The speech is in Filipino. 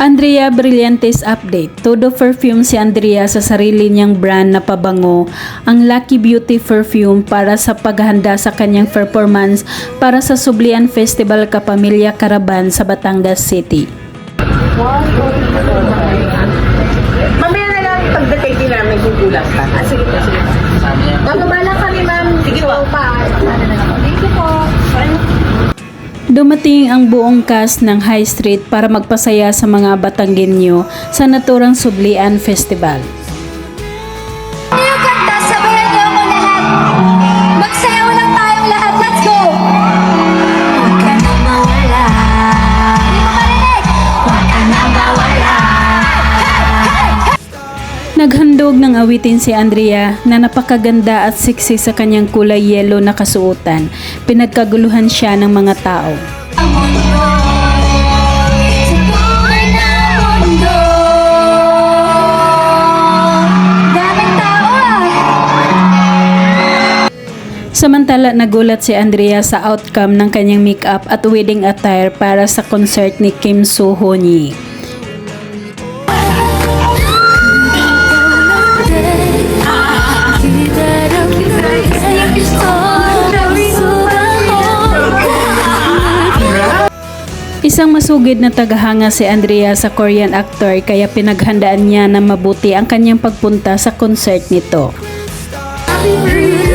Andrea Brillantes Update Todo perfume si Andrea sa sarili niyang brand na pabango, ang Lucky Beauty Perfume para sa paghahanda sa kanyang performance para sa Sublian Festival Kapamilya Karaban sa Batangas City. Mamaya na lang pagdating namin kung kulang pa. Ah, sige po, sige po. Kami ma'am. Sige Dumating ang buong cast ng High Street para magpasaya sa mga Batanggenyo sa naturang Sublian Festival. Naghandog ng awitin si Andrea na napakaganda at sexy sa kanyang kulay yellow na kasuotan. Pinagkaguluhan siya ng mga tao. Samantala nagulat si Andrea sa outcome ng kanyang makeup at wedding attire para sa concert ni Kim Soo Hyun. Isang masugid na tagahanga si Andrea sa Korean actor kaya pinaghandaan niya na mabuti ang kanyang pagpunta sa concert nito. Happy birthday